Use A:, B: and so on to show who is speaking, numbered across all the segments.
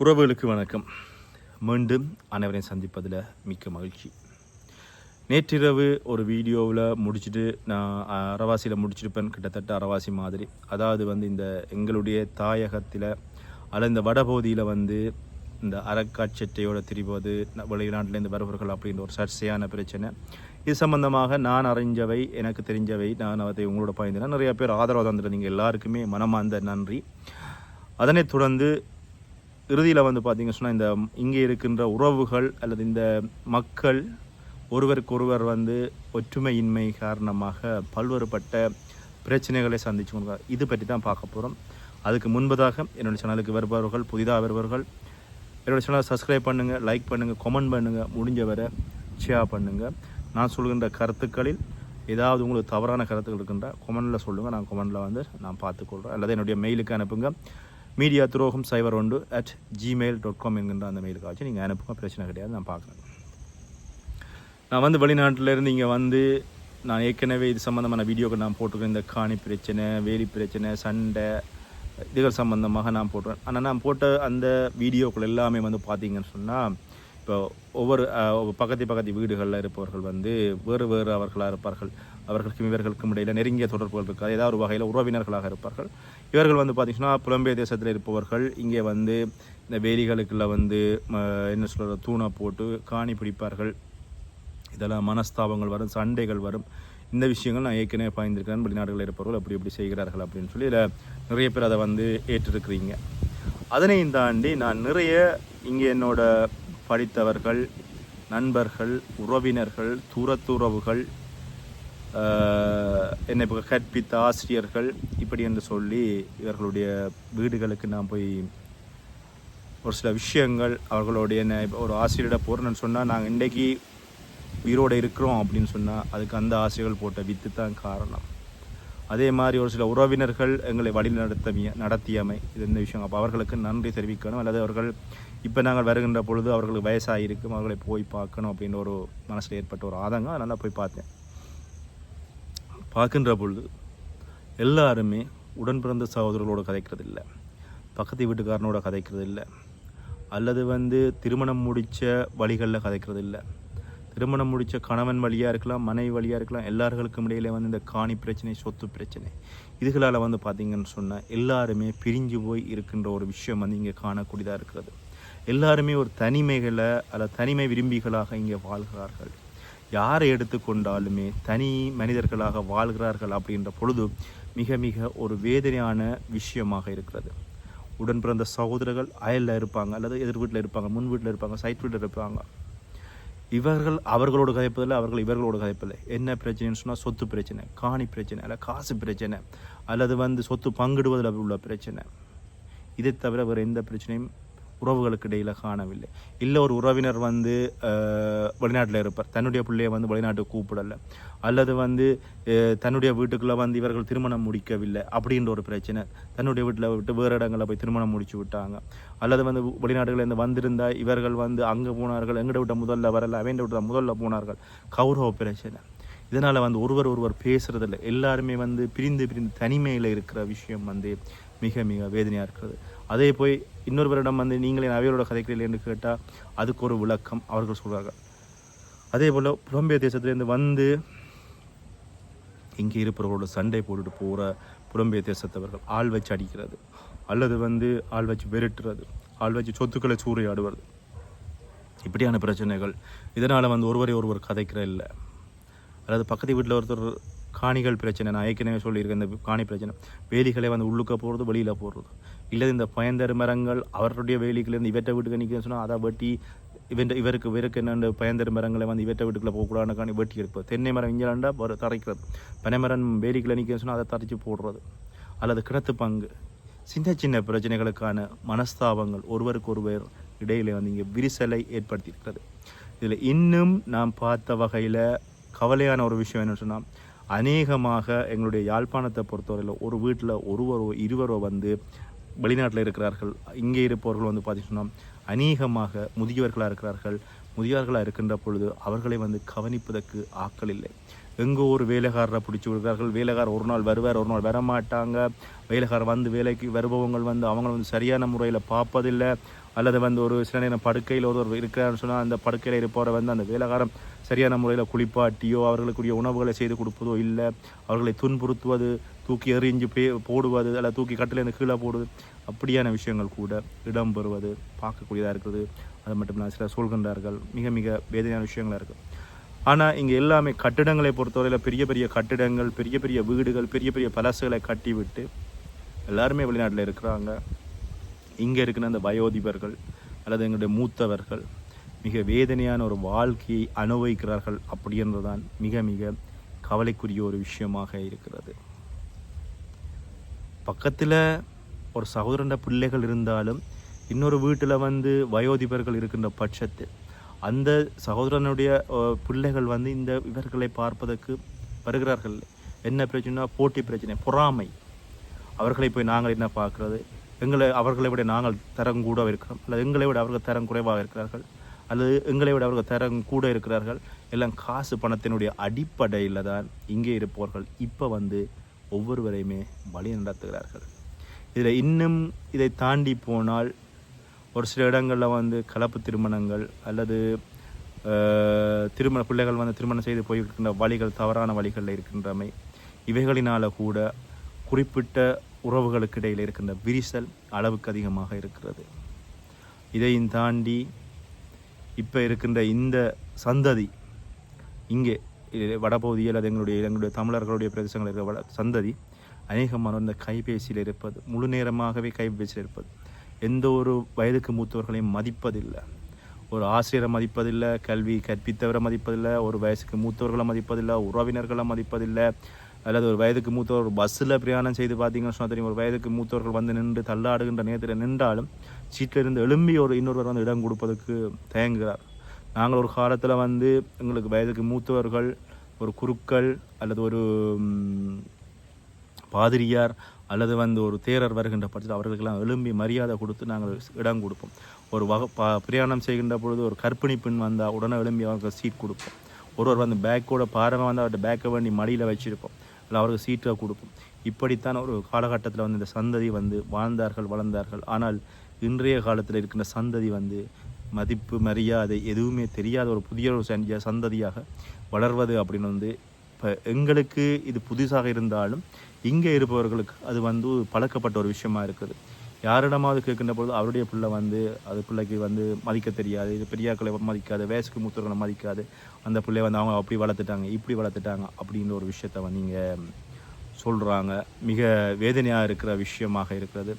A: உறவுகளுக்கு வணக்கம். மீண்டும் அனைவரையும் சந்திப்பதில் மிக்க மகிழ்ச்சி. நேற்றிரவு ஒரு வீடியோவில் முடிச்சுட்டு நான் அரவாசியில் முடிச்சிருப்பேன். கிட்டத்தட்ட அரவாசி மாதிரி. அதாவது வந்து இந்த எங்களுடைய தாயகத்தில் அல்ல இந்த வடபகுதியில் வந்து இந்த அறக்காட்சட்டையோட திரிவது வெளிநாட்டிலேருந்து வருபவர்கள் அப்படின்ற ஒரு சர்ச்சையான பிரச்சனை. இது சம்பந்தமாக நான் அறிஞ்சவை எனக்கு தெரிஞ்சவை நான் அதை உங்களோட பயந்தேன் நிறைய பேர் ஆதரவு நீங்கள் எல்லாருக்குமே மனமார்ந்த நன்றி. அதனைத் தொடர்ந்து இறுதியில் வந்து பார்த்திங்க சொன்னால் இந்த இங்கே இருக்கின்ற உறவுகள் அல்லது இந்த மக்கள் ஒருவருக்கொருவர் வந்து ஒற்றுமையின்மை காரணமாக பல்வேறுபட்ட பிரச்சனைகளை சந்திச்சு கொண்டு இது பற்றி தான் பார்க்க போகிறோம் அதுக்கு முன்பதாக என்னோடய சேனலுக்கு வருபவர்கள் புதிதாக வருபவர்கள் என்னோடய சேனலை சப்ஸ்கிரைப் பண்ணுங்கள் லைக் பண்ணுங்கள் கமெண்ட் பண்ணுங்கள் முடிஞ்சவரை ஷேர் பண்ணுங்கள் நான் சொல்கின்ற கருத்துக்களில் ஏதாவது உங்களுக்கு தவறான கருத்துக்கள் இருக்கின்ற கொமெண்டில் சொல்லுங்கள் நான் கொமெண்டில் வந்து நான் பார்த்துக்கொள்கிறேன் அல்லது என்னுடைய மெயிலுக்கு அனுப்புங்க. மீடியா துரோகம் சைபர் ஒன்று அட் ஜிமெயில் டாட் காம் என்கின்ற அந்த மெயிலுக்கு ஆச்சு நீங்கள் அனுப்புங்க பிரச்சனை கிடையாது நான் பார்க்குறேன். நான் வந்து வெளிநாட்டிலேருந்து இங்கே வந்து நான் ஏற்கனவே இது சம்மந்தமான வீடியோக்கள் நான் போட்டிருக்கேன். இந்த காணி பிரச்சனை வேலி பிரச்சனை சண்டை இதுகள் சம்மந்தமாக நான் போட்டுறேன் ஆனால் நான் போட்ட அந்த வீடியோக்கள் எல்லாமே வந்து பார்த்தீங்கன்னு சொன்னால் இப்போ ஒவ்வொரு பக்கத்து பக்கத்து வீடுகளில் இருப்பவர்கள் வந்து வேறு வேறு அவர்களாக இருப்பார்கள். அவர்களுக்கும் இவர்களுக்கும் இடையில் நெருங்கிய தொடர்புகள் இருக்காது ஏதாவது ஒரு வகையில் உறவினர்களாக இருப்பார்கள். இவர்கள் வந்து பார்த்திங்கன்னா புலம்பெயர் தேசத்தில் இருப்பவர்கள். இங்கே வந்து இந்த வேலிகளுக்குள்ள வந்து ம, என்ன சொல்கிற தூணை போட்டு காணி பிடிப்பார்கள். இதெல்லாம் மனஸ்தாபங்கள் வரும் சண்டைகள் வரும். இந்த விஷயங்கள் நான் ஏற்கனவே பாய்ந்திருக்கிறேன். வெளிநாடுகளில் இருப்பவர்கள் அப்படி இப்படி செய்கிறார்கள் அப்படின்னு சொல்லி இதில் நிறைய பேர் அதை வந்து ஏற்றிருக்கிறீங்க. அதனையும் தாண்டி நான் நிறைய இங்கே என்னோட படித்தவர்கள் நண்பர்கள் உறவினர்கள் தூரத்துறவுகள் என்னை இப்போ கற்பித்த ஆசிரியர்கள் இப்படி என்று சொல்லி இவர்களுடைய வீடுகளுக்கு நான் போய் ஒரு சில விஷயங்கள் அவர்களுடைய என்ன இப்போ ஒரு ஆசிரியரிட போகிறேன்னு சொன்னால் நாங்கள் இன்றைக்கி உயிரோடு இருக்கிறோம் அப்படின்னு சொன்னால் அதுக்கு அந்த ஆசிரியர்கள் போட்ட வித்து தான் காரணம். அதே மாதிரி ஒரு சில உறவினர்கள் எங்களை வழி நடத்தவிய நடத்தியமை இது இந்த விஷயம். அப்போ அவர்களுக்கு நன்றி தெரிவிக்கணும். அல்லது அவர்கள் இப்போ நாங்கள் வருகின்ற பொழுது அவர்களுக்கு வயசாக இருக்கும் அவர்களை போய் பார்க்கணும் அப்படின்ற ஒரு மனசில் ஏற்பட்ட ஒரு ஆதங்கம். அதனால் போய் பார்த்தேன். பார்க்கின்ற பொழுது எல்லாருமே உடன் பிறந்த சகோதரர்களோடு கதைக்கிறது இல்லை பக்கத்து வீட்டுக்காரனோட கதைக்கிறது இல்லை அல்லது வந்து திருமணம் முடித்த வழிகளில் கதைக்கிறது இல்லை திருமணம் முடித்த கணவன் வழியாக இருக்கலாம் மனைவி வழியாக இருக்கலாம் எல்லார்களுக்கும் இடையில வந்து இந்த காணி பிரச்சனை சொத்து பிரச்சனை இதுகளால் வந்து பார்த்தீங்கன்னு சொன்னால் எல்லாருமே பிரிஞ்சு போய் இருக்கின்ற ஒரு விஷயம் வந்து இங்கே காணக்கூடியதாக இருக்கிறது. எல்லாருமே ஒரு தனிமைகளை அல்ல தனிமை விரும்பிகளாக இங்கே வாழ்கிறார்கள். யாரை எடுத்துக்கொண்டாலுமே தனி மனிதர்களாக வாழ்கிறார்கள் அப்படின்ற பொழுது மிக மிக ஒரு வேதனையான விஷயமாக இருக்கிறது. உடன் பிறந்த சகோதரர்கள் அயலில் இருப்பாங்க அல்லது எதிர் வீட்டில் இருப்பாங்க முன் வீட்டில் இருப்பாங்க சைட் வீட்டில் இருப்பாங்க. இவர்கள் அவர்களோடு கதைப்பதில்லை அவர்கள் இவர்களோடு கதைப்பதில்லை. என்ன பிரச்சனைன்னு சொன்னால் சொத்து பிரச்சனை காணி பிரச்சனை அல்ல காசு பிரச்சனை அல்லது வந்து சொத்து பங்கிடுவதில் உள்ள பிரச்சனை. இதை தவிர வேறு எந்த பிரச்சனையும் உறவுகளுக்கு இடையில் காணவில்லை. இல்லை ஒரு உறவினர் வந்து வெளிநாட்டில் இருப்பார். தன்னுடைய பிள்ளையை வந்து வெளிநாட்டுக்கு கூப்பிடலை. அல்லது வந்து தன்னுடைய வீட்டுக்குள்ளே வந்து இவர்கள் திருமணம் முடிக்கவில்லை அப்படின்ற ஒரு பிரச்சனை. தன்னுடைய வீட்டில் விட்டு வேறு இடங்களில் போய் திருமணம் முடிச்சு விட்டாங்க. அல்லது வந்து வெளிநாடுகளில் வந்திருந்தால் இவர்கள் வந்து அங்கே போனார்கள் எங்கிட்ட விட்ட முதல்ல வரல அவன் விட்ட முதல்ல போனார்கள். கௌரவ பிரச்சனை. இதனால் வந்து ஒருவர் ஒருவர் பேசுகிறதில்ல எல்லாருமே வந்து பிரிந்து பிரிந்து தனிமையில் இருக்கிற விஷயம் வந்து மிக மிக வேதனையாக இருக்கிறது. அதே போய் இன்னொருவரிடம் வந்து நீங்களே அவையோட கதைக்கிறீர்கள் என்று கேட்டால் அதுக்கு ஒரு விளக்கம் அவர்கள் சொல்கிறார்கள் அதே போல் புலம்பெயர் தேசத்துலேருந்து வந்து இங்கே இருப்பவர்களோட சண்டை போட்டுட்டு போகிற புலம்பெயர் தேசத்தவர்கள் ஆள் வச்சு அடிக்கிறது அல்லது வந்து ஆள் வச்சு வெறுட்டுறது ஆள் வச்சு சொத்துக்களை சூறையாடுவது. இப்படியான பிரச்சனைகள். இதனால் வந்து ஒருவரை ஒருவர் கதைக்கிற இல்லை. அதாவது பக்கத்து வீட்டில் ஒருத்தர் காணிகள் பிரச்சனை நான் ஏற்கனவே சொல்லியிருக்கேன் இந்த காணி பிரச்சனை. வேலிகளை வந்து உள்ளுக்க போகிறது வெளியில் போடுறது. இல்லை இந்த பயந்தர் மரங்கள் அவருடைய வேலிக்கிலேருந்து இவற்றை வீட்டுக்கு நிற்க சொன்னால் அதை வெட்டி இவன் இவருக்கு இவருக்கு என்னென்ன பயந்தர் மரங்களை வந்து இவற்றை வீட்டுக்குள்ளே போகக்கூடாதுன்னு காணி வெட்டி இருப்போம் தென்னை மரம் இங்கேண்டா ஒரு தரைக்கிறது. பனைமரம் வேலிக்கில் நிற்க சொன்னால் அதை தரைச்சி போடுறது. அல்லது கிணத்து பங்கு. சின்ன சின்ன பிரச்சனைகளுக்கான மனஸ்தாபங்கள் ஒருவருக்கு ஒருவர் இடையிலே வந்து இங்கே விரிசலை ஏற்படுத்தியிருக்கிறது. இதில் இன்னும் நாம் பார்த்த வகையில் கவலையான ஒரு விஷயம் என்ன சொன்னால் அநேகமாக எங்களுடைய யாழ்ப்பாணத்தை பொறுத்தவரையில் ஒரு வீட்டில் ஒருவரோ இருவரோ வந்து வெளிநாட்டில் இருக்கிறார்கள் இங்கே இருப்பவர்கள் வந்து பார்த்திங்கன்னா அநேகமாக முதியவர்களாக இருக்கிறார்கள். முதியவர்களாக இருக்கின்ற பொழுது அவர்களை வந்து கவனிப்பதற்கு ஆட்கள் இல்லை. எங்கோ ஒரு வேலைக்காரரை பிடிச்சி விடுகிறார்கள். வேலைக்காரர் ஒரு நாள் வருவார் ஒரு நாள் வரமாட்டாங்க. வேலைக்காரர் வந்து வேலைக்கு வருபவங்கள் வந்து அவங்களை வந்து சரியான முறையில் பார்ப்பதில்லை. அல்லது வந்து ஒரு சில நேரம் படுக்கையில் ஒருவர் இருக்கிறான்னு சொன்னால் அந்த படுக்கையில் இருப்பவரை வந்து அந்த வேலைக்காரம் சரியான முறையில் குளிப்பாட்டியோ அவர்களுக்குரிய உணவுகளை செய்து கொடுப்பதோ இல்லை அவர்களை துன்புறுத்துவது தூக்கி எறிஞ்சு பே போடுவது அல்ல தூக்கி கட்டிலேருந்து கீழே போடுவது அப்படியான விஷயங்கள் கூட இடம்பெறுவது பார்க்கக்கூடியதாக இருக்குது அது மட்டும் இல்லாமல் சில சொல்கின்றார்கள். மிக மிக வேதனையான விஷயங்களாக இருக்குது ஆனால் இங்கே எல்லாமே கட்டிடங்களை பொறுத்தவரையில் பெரிய பெரிய கட்டிடங்கள் பெரிய பெரிய வீடுகள் பெரிய பெரிய பலசுகளை கட்டிவிட்டு எல்லாருமே வெளிநாட்டில் இருக்கிறாங்க. இங்கே இருக்கிற அந்த வயோதிபர்கள் அல்லது எங்களுடைய மூத்தவர்கள் மிக வேதனையான ஒரு வாழ்க்கையை அனுபவிக்கிறார்கள் அப்படின்றதான் மிக மிக கவலைக்குரிய ஒரு விஷயமாக இருக்கிறது. பக்கத்தில் ஒரு சகோதரண்ட பிள்ளைகள் இருந்தாலும் இன்னொரு வீட்டில் வந்து வயோதிபர்கள் இருக்கின்ற பட்சத்தில் அந்த சகோதரனுடைய பிள்ளைகள் வந்து இந்த இவர்களை பார்ப்பதற்கு வருகிறார்கள். என்ன பிரச்சனைனா போட்டி பிரச்சனை பொறாமை. அவர்களை போய் நாங்கள் என்ன பார்க்குறது? எங்களை அவர்களை விட நாங்கள் தரம் கூட இருக்கிறோம். அல்லது எங்களை விட அவர்கள் தரம் குறைவாக இருக்கிறார்கள். அல்லது எங்களை விட அவர்கள் தரம் கூட இருக்கிறார்கள். எல்லாம் காசு பணத்தினுடைய அடிப்படையில் தான் இங்கே இருப்பவர்கள் இப்போ வந்து ஒவ்வொருவரையுமே வழி நடத்துகிறார்கள். இதில் இன்னும் இதை தாண்டி போனால் ஒரு சில இடங்களில் வந்து கலப்பு திருமணங்கள் அல்லது திருமண பிள்ளைகள் வந்து திருமணம் செய்து போயிருக்கின்ற வழிகள் தவறான வழிகளில் இருக்கின்றமை இவைகளினால் கூட குறிப்பிட்ட உறவுகளுக்கு இடையில் இருக்கின்ற விரிசல் அளவுக்கு அதிகமாக இருக்கிறது. இதையும் தாண்டி இப்போ இருக்கின்ற இந்த சந்ததி இங்கே வடபகுதியில் அது எங்களுடைய எங்களுடைய தமிழர்களுடைய பிரதேசங்கள் இருக்கிற வட சந்ததி அநேகமான இந்த கைபேசியில் இருப்பது முழு நேரமாகவே கைபேசியில் இருப்பது. எந்த ஒரு வயதுக்கு மூத்தவர்களையும் மதிப்பதில்லை. ஒரு ஆசிரியரை மதிப்பதில்லை கல்வி கற்பித்தவரை மதிப்பதில்லை ஒரு வயசுக்கு மூத்தவர்களை மதிப்பதில்லை உறவினர்களை மதிப்பதில்லை அல்லது ஒரு வயதுக்கு மூத்தவர் பஸ்ஸில் பிரயாணம் செய்து பார்த்தீங்கன்னு சொன்னால் தெரியும். ஒரு வயதுக்கு மூத்தவர்கள் வந்து நின்று தள்ளாடுகின்ற நேரத்தில் நின்றாலும் சீட்டில் இருந்து எழும்பி ஒரு இன்னொருவர் வந்து இடம் கொடுப்பதற்கு தயங்குகிறார். நாங்கள் ஒரு காலத்தில் வந்து எங்களுக்கு வயதுக்கு மூத்தவர்கள் ஒரு குருக்கள் அல்லது ஒரு பாதிரியார் அல்லது வந்து ஒரு தேரர் வருகின்ற பட்சத்தில் அவர்களுக்கெல்லாம் எழும்பி மரியாதை கொடுத்து நாங்கள் இடம் கொடுப்போம். ஒரு வக ப பிரயாணம் செய்கின்ற பொழுது ஒரு கற்பிணி பெண் வந்தால் உடனே எழும்பி அவங்களுக்கு சீட் கொடுப்போம். ஒருவர் வந்து பேக்கோட பாரமாக வந்து அவர்கிட்ட பேக்கை வேண்டி மடியில் வச்சுருப்போம். இல்லை அவருக்கு சீட்டாக கொடுக்கும். இப்படித்தான் ஒரு காலகட்டத்தில் வந்து இந்த சந்ததி வந்து வாழ்ந்தார்கள் வளர்ந்தார்கள். ஆனால் இன்றைய காலத்தில் இருக்கின்ற சந்ததி வந்து மதிப்பு மரியாதை எதுவுமே தெரியாத ஒரு புதிய ஒரு சந்ததியாக வளர்வது அப்படின்னு வந்து இப்போ எங்களுக்கு இது புதுசாக இருந்தாலும் இங்கே இருப்பவர்களுக்கு அது வந்து பழக்கப்பட்ட ஒரு விஷயமா இருக்குது. யாரிடமாவது கேட்கின்ற பொழுது அவருடைய பிள்ளை வந்து அது பிள்ளைக்கு வந்து மதிக்க தெரியாது. இது பெரியாக்களை மதிக்காது வயசுக்கு மூத்தவர்களை மதிக்காது. அந்த பிள்ளைய வந்து அவங்க அப்படி வளர்த்துட்டாங்க இப்படி வளர்த்துட்டாங்க அப்படின்ற ஒரு விஷயத்த வந்து நீங்கள் சொல்கிறாங்க மிக வேதனையாக இருக்கிற விஷயமாக இருக்கிறது.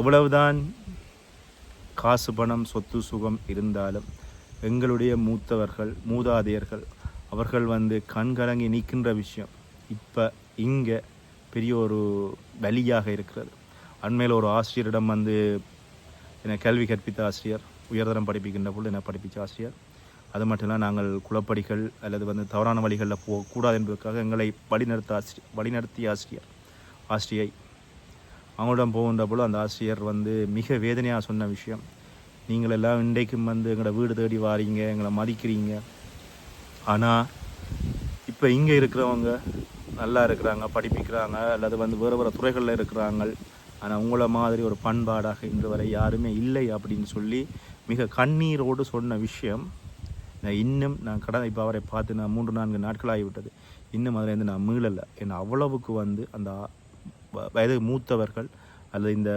A: எவ்வளவுதான் காசு பணம் சொத்து சுகம் இருந்தாலும் எங்களுடைய மூத்தவர்கள் மூதாதையர்கள் அவர்கள் வந்து கண்கலங்கி நிற்கின்ற விஷயம் இப்போ இங்கே பெரிய ஒரு வலியாக இருக்கிறது. அண்மையில் ஒரு ஆசிரியரிடம் வந்து என்னை கல்வி கற்பித்த ஆசிரியர் உயர்தரம் படிப்பிக்கின்ற பொழுது என்னை படிப்பித்த ஆசிரியர். அது மட்டும் இல்லை நாங்கள் குளப்படிகள் அல்லது வந்து தவறான வழிகளில் போகக்கூடாது என்பதற்காக எங்களை வழிநடத்த ஆசிரியர் வழிநடத்திய ஆசிரியர் ஆசிரியை. அவங்களிடம் போகின்ற பொழுது அந்த ஆசிரியர் வந்து மிக வேதனையாக சொன்ன விஷயம். நீங்கள் எல்லாம் இன்றைக்கும் வந்து எங்களோட வீடு தேடி வாரீங்க எங்களை மதிக்கிறீங்க. ஆனால் இப்போ இங்கே இருக்கிறவங்க நல்லா இருக்கிறாங்க படிப்பிக்கிறாங்க அல்லது வந்து வேறு வேறு துறைகளில் இருக்கிறாங்க. ஆனால் உங்களை மாதிரி ஒரு பண்பாடாக இன்று வரை யாருமே இல்லை அப்படின்னு சொல்லி மிக கண்ணீரோடு சொன்ன விஷயம் நான் இன்னும் நான் கடந்த இப்போ அவரை பார்த்து நான் மூன்று நான்கு நாட்கள் ஆகிவிட்டது இன்னும் அதிலேருந்து நான் மீளலை. ஏன்னா அவ்வளவுக்கு வந்து அந்த வ- வயது மூத்தவர்கள் அல்லது இந்த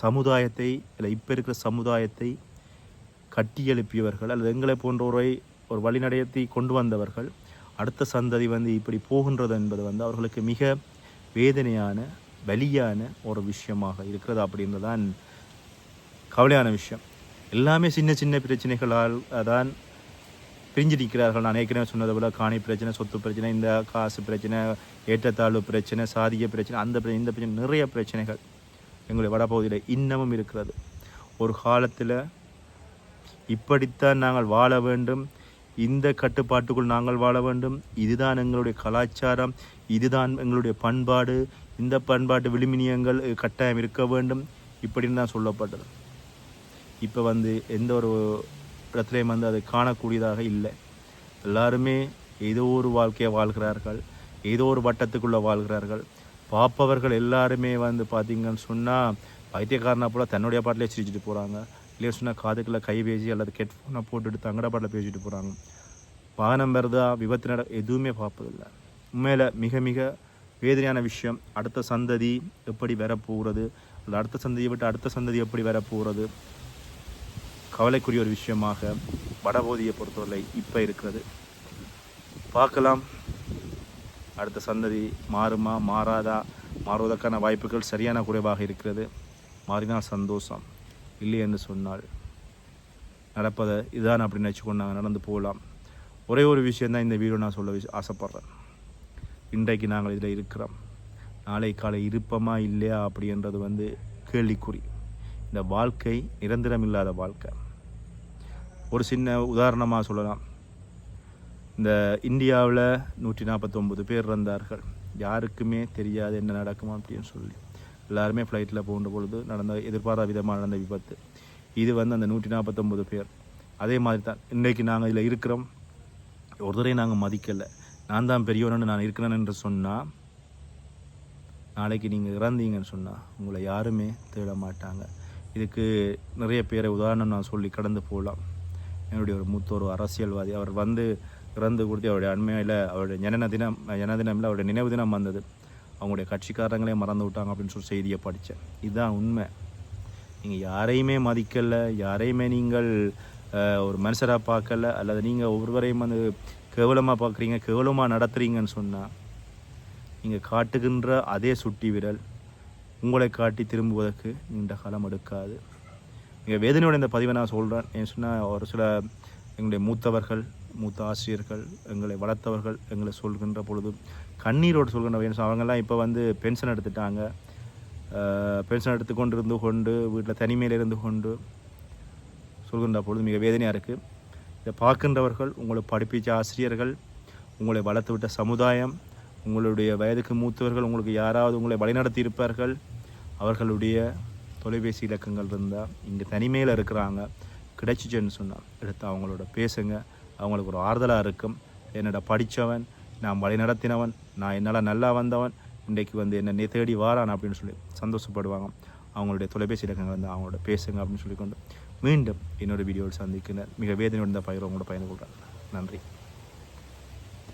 A: சமுதாயத்தை இல்லை இப்போ இருக்கிற சமுதாயத்தை கட்டியெழுப்பியவர்கள் அல்லது எங்களை போன்றோரை ஒரு வழிநடத்தி கொண்டு வந்தவர்கள் அடுத்த சந்ததி வந்து இப்படி போகின்றது என்பது வந்து அவர்களுக்கு மிக வேதனையான வலியான ஒரு விஷயமாக இருக்கிறது அப்படின்றதான் கவலையான விஷயம். எல்லாமே சின்ன சின்ன பிரச்சனைகளால் தான் பிரிஞ்சிருக்கிறார்கள். நான் ஏற்கனவே சொன்னது போல் காணி பிரச்சனை சொத்து பிரச்சனை இந்த காசு பிரச்சனை ஏற்றத்தாழ்வு பிரச்சனை சாதிய பிரச்சனை அந்த பிரச்சனை இந்த பிரச்சனை நிறைய பிரச்சனைகள் எங்களுடைய வடபகுதியில் இன்னமும் இருக்கிறது. ஒரு காலத்தில் இப்படித்தான் நாங்கள் வாழ வேண்டும். இந்த கட்டுப்பாட்டுக்குள் நாங்கள் வாழ வேண்டும். இதுதான் எங்களுடைய கலாச்சாரம். இதுதான் எங்களுடைய பண்பாடு. இந்த பண்பாட்டு விழுமினியங்கள் கட்டாயம் இருக்க வேண்டும் இப்படின்னு தான் சொல்லப்பட்டது. இப்போ வந்து எந்த ஒரு இடத்துலையும் வந்து அதை காணக்கூடியதாக இல்லை. எல்லாருமே ஏதோ ஒரு வாழ்க்கையை வாழ்கிறார்கள் ஏதோ ஒரு வட்டத்துக்குள்ளே வாழ்கிறார்கள். பார்ப்பவர்கள் எல்லாருமே வந்து பார்த்திங்கன்னு சொன்னால் பைத்தியக்காரனா போல தன்னுடைய பாட்டிலே சிரிச்சுட்டு போகிறாங்க இல்லையா சொன்னால் காதுக்குள்ளே கை பேசி அல்லது ஹெட்ஃபோனை போட்டுட்டு தங்கட பாட்டில் பேசிட்டு போகிறாங்க வாகனம் வருதா விபத்து நட எதுவுமே பார்ப்பதில்லை. உண்மையில் மிக மிக வேதனையான விஷயம். அடுத்த சந்ததி எப்படி வரப்போகிறது? அல்லது அடுத்த சந்ததியை விட்டு அடுத்த சந்ததி எப்படி வரப்போகிறது? கவலைக்குரிய ஒரு விஷயமாக வடபோதியை பொறுத்தவரை இப்போ இருக்கிறது. பார்க்கலாம். அடுத்த சந்ததி மாறுமா மாறாதா? மாறுவதற்கான வாய்ப்புகள் சரியான குறைவாக இருக்கிறது. மாறினால் சந்தோஷம். இல்லை என்று சொன்னால் நடப்பதை இதான் அப்படின்னு நினச்சிக்கொண்டு நாங்கள் நடந்து போகலாம். ஒரே ஒரு விஷயந்தான் இந்த வீடியோ நான் சொல்ல ஆசைப்பட்றேன். இன்றைக்கு நாங்கள் இதில் இருக்கிறோம். நாளை காலை இருப்பமா இல்லையா அப்படின்றது வந்து கேள்விக்குறி. இந்த வாழ்க்கை நிரந்தரம் இல்லாத வாழ்க்கை. ஒரு சின்ன உதாரணமாக சொல்லலாம். இந்த இந்தியாவில் நூற்றி நாற்பத்தொம்பது பேர் இருந்தார்கள் யாருக்குமே தெரியாது என்ன நடக்குமா அப்படின்னு சொல்லி. எல்லாருமே ஃப்ளைட்டில் போகின்ற பொழுது நடந்த எதிர்பாராத விதமாக நடந்த விபத்து. இது வந்து அந்த நூற்றி நாற்பத்தொம்பது பேர். அதே மாதிரி தான். இன்றைக்கு நாங்கள் இதில் இருக்கிறோம். ஒருத்தரையும் நாங்கள் மதிக்கலை. நான் தான் பெரியவனு நான் இருக்கிறேன் என்று சொன்னால் நாளைக்கு நீங்கள் இறந்தீங்கன்னு சொன்னால் உங்களை யாருமே தேட மாட்டாங்க. இதுக்கு நிறைய பேரை உதாரணம் நான் சொல்லி கடந்து போகலாம் என்னுடைய ஒரு மூத்த ஒரு அரசியல்வாதி அவர் வந்து இறந்து கொடுத்து அவருடைய அண்மையில் அவருடைய ஜனன தினம் ஜன தினமில் அவருடைய நினைவு தினம் வந்தது. அவங்களுடைய கட்சிக்காரங்களே மறந்து விட்டாங்க அப்படின்னு சொல்லி செய்தியை படித்தேன். இதுதான் உண்மை. நீங்கள் யாரையுமே மதிக்கலை யாரையுமே நீங்கள் ஒரு மனுஷராக பார்க்கல அல்லது நீங்கள் ஒவ்வொருவரையும் வந்து கேவலமாக பார்க்குறீங்க கேவலமாக நடத்துகிறீங்கன்னு சொன்னால் நீங்கள் காட்டுகின்ற அதே சுட்டி விரல் உங்களை காட்டி திரும்புவதற்கு நீண்ட காலம் எடுக்காது. நீங்கள் வேதனையோட இந்த பதிவை நான் சொல்கிறேன் ஏன் சொன்னால் ஒரு சில எங்களுடைய மூத்தவர்கள் மூத்த ஆசிரியர்கள் எங்களை வளர்த்தவர்கள் எங்களை சொல்கின்ற பொழுது கண்ணீரோடு சொல்கின்ற ஏன் சொன்னா, அவங்கெல்லாம் இப்போ வந்து பென்ஷன் எடுத்துட்டாங்க. பென்ஷன் எடுத்து கொண்டு இருந்து கொண்டு வீட்டில் தனிமையில் இருந்து கொண்டு சொல்கின்ற பொழுது மிக வேதனையாக இருக்குது இதை பார்க்கின்றவர்கள் உங்களை படிப்பிச்ச ஆசிரியர்கள் உங்களை வளர்த்து விட்ட சமுதாயம் உங்களுடைய வயதுக்கு மூத்தவர்கள் உங்களுக்கு யாராவது உங்களை வழிநடத்தி இருப்பார்கள் அவர்களுடைய தொலைபேசி இலக்கங்கள் இருந்தால் இங்கே தனிமையில் இருக்கிறாங்க. கிடைச்சிச்சுன்னு சொன்னால் எடுத்து அவங்களோட பேசுங்க. அவங்களுக்கு ஒரு ஆறுதலாக இருக்கும். என்னோட படித்தவன் நான் வழிநடத்தினவன் நான் என்னால் நல்லா வந்தவன் இன்றைக்கு வந்து என்னை தேடி வாரான் அப்படின்னு சொல்லி சந்தோஷப்படுவாங்க. அவங்களுடைய தொலைபேசி இலக்கங்கள் வந்து அவங்களோட பேசுங்க அப்படின்னு சொல்லிக்கொண்டு மீண்டும் இன்னொரு வீடியோவில் சந்திக்கின்ற மிக வேதனையுடன் இந்த பயிர் உங்களோட பயந்து கொள்கிறேன். நன்றி.